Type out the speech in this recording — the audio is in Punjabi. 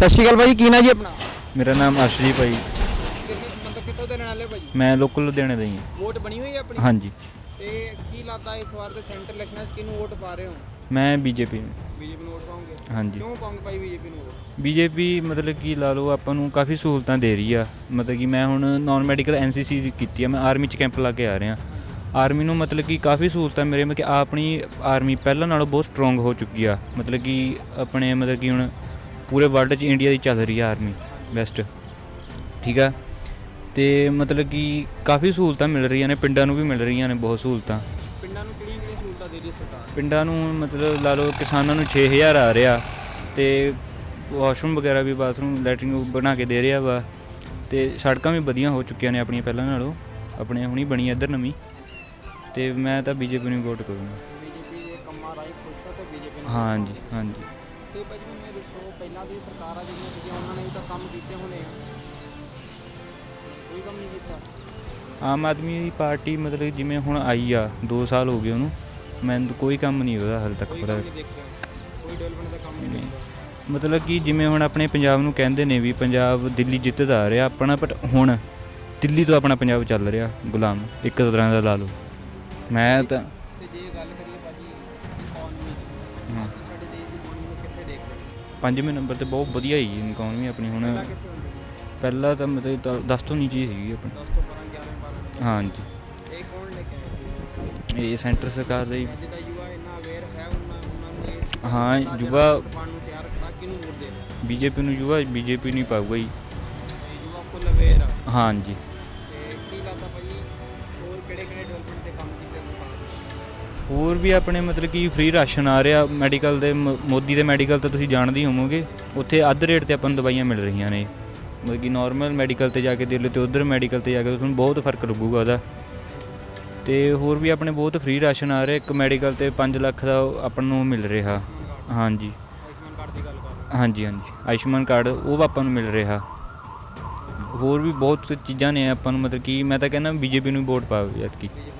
ਸਤਿ ਸ਼੍ਰੀ ਅਕਾਲ ਭਾਜੀ ਕੀ ਨਾਂ ਜੀ ਆਪਣਾ? ਮੇਰਾ ਨਾਮ ਅਰਸ਼ਦੀਪ ਭਾਈ ਕਿੰਨੇ ਮਤਲਬ ਕਿੱਥੋਂ ਦੇ ਰਹਿਣ ਵਾਲੇ ਭਾਜੀ ਮੈਂ ਲੋਕਲ ਲੁਧਿਆਣੇ ਦਾ ਹੀ ਹਾਂ। ਵੋਟ ਬਣੀ ਹੋਈ ਹੈ ਆਪਣੀ? ਹਾਂਜੀ। ਤੇ ਕੀ ਲੱਗਦਾ ਇਸ ਵਾਰ ਦੇ ਸੈਂਟਰ ਇਲੈਕਸ਼ਨਾਂ 'ਚ ਕਿਹਨੂੰ ਵੋਟ ਪਾ ਰਹੇ ਹੋ? ਮੈਂ ਬੀਜੇਪੀ ਬੀਜੇਪੀ ਨੂੰ ਵੋਟ ਪਾਉਂਗੇ ਹਾਂਜੀ। ਕਿਉਂ ਪਾਉਂਗੇ ਭਾਈ ਬੀਜੇਪੀ ਨੂੰ ਵੋਟ? ਬੀਜੇਪੀ ਮਤਲਬ ਕਿ ਲਾ ਲਓ ਆਪਾਂ ਨੂੰ ਕਾਫੀ ਸਹੂਲਤਾਂ ਦੇ ਰਹੀ ਆ। ਮਤਲਬ ਕਿ ਮੈਂ ਹੁਣ ਨਾਨ ਮੈਡੀਕਲ ਐਨਸੀਸੀ ਕੀਤੀ ਆ। ਮੈਂ ਆਰਮੀ ਚ ਕੈਂਪ ਲਾ ਕੇ ਆ ਰਿਹਾ। ਆਰਮੀ ਨੂੰ ਮਤਲਬ ਕਿ ਕਾਫੀ ਸਹੂਲਤਾਂ ਮੇਰੇ ਮਤਲਬ ਕਿ ਆਪਣੀ ਆਰਮੀ ਪਹਿਲਾਂ ਨਾਲੋਂ ਬਹੁਤ ਸਟਰੋਂਗ ਹੋ ਚੁੱਕੀ ਆ। ਮਤਲਬ ਕਿ ਆਪਣੇ ਮਤਲਬ ਕਿ ਹੁਣ ਪੂਰੇ ਵਰਲਡ 'ਚ ਇੰਡੀਆ ਦੀ ਚੱਲ ਰਹੀ ਆ ਆਰਮੀ ਬੈਸਟ ਠੀਕ ਆ? ਤੇ ਮਤਲਬ ਕਿ ਕਾਫੀ ਸਹੂਲਤਾਂ ਮਿਲ ਰਹੀਆਂ ਨੇ ਪਿੰਡਾਂ ਨੂੰ ਵੀ ਮਿਲ ਰਹੀਆਂ ਨੇ ਬਹੁਤ ਸਹੂਲਤਾਂ। ਪਿੰਡਾਂ ਨੂੰ ਕਿਹੜੀਆਂ ਕਿਹੜੀਆਂ ਸਹੂਲਤਾਂ ਦੇ ਰਹੀ ਹੈ ਸਰਕਾਰ? ਪਿੰਡਾਂ ਨੂੰ ਮਤਲਬ ਲਾ ਲਓ ਕਿਸਾਨਾਂ ਨੂੰ 6000 ਆ ਰਿਹਾ ਤੇ ਵਾਸ਼ਰੂਮ ਵਗੈਰਾ ਵੀ ਬਾਥਰੂਮ ਲੈਟਰਿੰਗ ਬਣਾ ਕੇ ਦੇ ਰਿਹਾ ਵਾ। ਤੇ ਸੜਕਾਂ ਵੀ ਵਧੀਆ ਹੋ ਚੁੱਕੀਆਂ ਨੇ ਆਪਣੀਆਂ ਪਹਿਲਾਂ ਨਾਲੋਂ ਆਪਣੇ ਹੁਣੀ ਬਣੀ ਆ ਇੱਧਰ ਨਵੀਂ। ਤੇ ਮੈਂ ਤਾਂ ਬੀਜੇਪੀ ਨੂੰ ਵੋਟ ਕਰੂੰਗਾ। ਬੀਜੇਪੀ ਦੇ ਕੰਮਾਂ ਰਾਹੀਂ ਖੁਸ਼ ਹੋ ਤੇ ਬੀਜੇਪੀ ਨੂੰ ਹਾਂਜੀ ਹਾਂਜੀ। ਤੇ ਭਾਜੀ ਮੈਨੂੰ ਇਹ ਦੱਸੋ ਪਹਿਲਾਂ ਦੀਆਂ ਸਰਕਾਰਾਂ ਜਿਹੜੀਆਂ ਸੀਗੀਆਂ ਉਹਨਾਂ ਨੇ ਵੀ ਤਾਂ ਕੰਮ ਕੀਤੇ ਹੋਣੇ ਆ। ਕੋਈ ਕੰਮ ਨਹੀਂ ਕੀਤਾ। ਆਮ ਆਦਮੀ ਪਾਰਟੀ ਮਤਲਬ ਜਿਵੇਂ ਹੁਣ ਆਈ ਆ 2 ਸਾਲ ਹੋ ਗਏ ਉਹਨੂੰ ਮੈਨੂੰ ਕੋਈ ਕੰਮ ਨਹੀਂ ਉਹਦਾ ਹਾਲੇ ਤੱਕ ਕੋਈ ਪਤਾ ਕੰਮ ਨਹੀਂ ਦੇਖ ਰਿਹਾ। ਕੋਈ ਡਿਵੈਲਪਮੈਂਟ ਦਾ ਕੰਮ ਨਹੀਂ ਨਹੀਂ। ਦੇਖ ਰਿਹਾ। ਮਤਲਬ ਕਿ ਜਿਵੇਂ ਹੁਣ ਆਪਣੇ ਪੰਜਾਬ ਨੂੰ ਕਹਿੰਦੇ ਨੇ ਵੀ ਪੰਜਾਬ ਦਿੱਲੀ ਜਿੱਤਦਾ ਆ ਰਿਹਾ ਆਪਣਾ ਬਟ ਹੁਣ ਦਿੱਲੀ ਤੋਂ ਆਪਣਾ ਪੰਜਾਬ ਚੱਲ ਰਿਹਾ ਗੁਲਾਮ ਇੱਕ ਤਰ੍ਹਾਂ ਦਾ ਲਾ ਲਓ। ਮੈਂ ਤਾਂ ਤੇ ਜੇ ਗੱਲ ਕਰੀਏ ਭਾਜੀ ਇਕਨੋਮੀ ਦੀ ਹਾਂ। ਪੰਜਵੇਂ ਨੰਬਰ ਤੇ ਬਹੁਤ ਵਧੀਆ ਹੀ ਇਕਨੋਮੀ ਆਪਣੀ ਹੁਣ। ਪਹਿਲਾਂ ਕਿੱਥੇ ਹੁੰਦੀ ਸੀ? ਪਹਿਲਾਂ ਤਾਂ ਮਤਲਬ 10 ਤੋਂ ਨੀਚੇ ਹੀ ਸੀਗੀ ਆਪਣੀ। 10 ਤੋਂ 12 11 12 ਹਾਂਜੀ। ਇਹ ਕੌਣ ਲੈ ਕੇ ਆਇਆ ਇਹ ਸੈਂਟਰ ਸਰਕਾਰ ਦਾ ਅੱਜ ਦਾ ਯੁਵਾ ਇੰਨਾ ਅਵੇਅਰ ਹੈ ਉਹਨਾਂ ਉਹਨਾਂ ਨੂੰ ਇਹ ਸਿੱਖਿਆ ਹਾਂ, ਦਿੱਤਾ ਜਿਹੜਾ ਯੁਵਾ- ਪਾਉਣ ਨੂੰ ਤਿਆਰ ਖੜਾ ਕਿਹਨੂੰ ਬੀਜੇਪੀ ਨੂੰ ਯੁਵਾ ਬੀਜੇਪੀ ਨਹੀਂ ਪਾਊਗਾ ਜੀ। ਇਹ ਯੁਵਾ ਫੁੱਲ ਅਵੇਅਰ ਆ। ਹਾਂਜੀ। ਹੋਰ ਵੀ ਆਪਣੇ ਮਤਲਬ ਕਿ ਫ੍ਰੀ ਰਾਸ਼ਨ ਆ ਰਿਹਾ ਮੈਡੀਕਲ ਦੇ, ਮ- ਮੋਦੀ ਦੇ ਮੈਡੀਕਲ ਤਾਂ ਤੁਸੀਂ ਜਾਣਦੇ ਹੀ ਹੋਵੋਗੇ। ਉੱਥੇ ਅੱਧ ਰੇਟ ਤੇ ਆਪਾਂ ਨੂੰ ਦਵਾਈਆਂ ਮਿਲ ਰਹੀਆਂ ਨੇ। ਮਤਲਬ ਕਿ ਨਾਰਮਲ ਮੈਡੀਕਲ ਤੇ ਜਾ ਕੇ ਦੇਖ ਲਓ ਤੇ ਉਧਰ ਮੈਡੀਕਲ ਤੇ ਜਾ ਕੇ ਤੁਹਾਨੂੰ ਬਹੁਤ ਫ਼ਰਕ ਲੱਗੂਗਾ ਉਹਦਾ। ਤੇ ਹੋਰ ਵੀ ਆਪਣੇ ਬਹੁਤ ਫ੍ਰੀ ਰਾਸ਼ਨ ਆ ਰਿਹਾ, ਇੱਕ ਮੈਡੀਕਲ ਤੇ 5 ਲੱਖ ਦਾ ਉਹ ਆਪਾਂ ਨੂੰ ਮਿਲ ਰਿਹਾ। ਹਾਂਜੀ। ਆਯੁਸ਼ਮਾਨ ਕਾਰਡ ਦੀ ਗੱਲ ਕਰ ਰਹੇ ਹਾਂਜੀ ਹਾਂਜੀ। ਆਯੁਸ਼ਮਾਨ ਕਾਰਡ, ਉਹ ਆਪਾਂ ਨੂੰ ਮਿਲ ਰਿਹਾ। ਹੋਰ ਵੀ ਬਹੁਤ ਚੀਜ਼ਾਂ ਨੇ ਆਪਾਂ ਨੂੰ ਮਤਲਬ ਕਿ ਮੈਂ ਤਾਂ ਕਹਿੰਦਾ ਬੀਜੇਪੀ ਨੂੰ ਵੋਟ ਪਾਓ ਐਤਕੀ। ਬੀਜੇਪੀ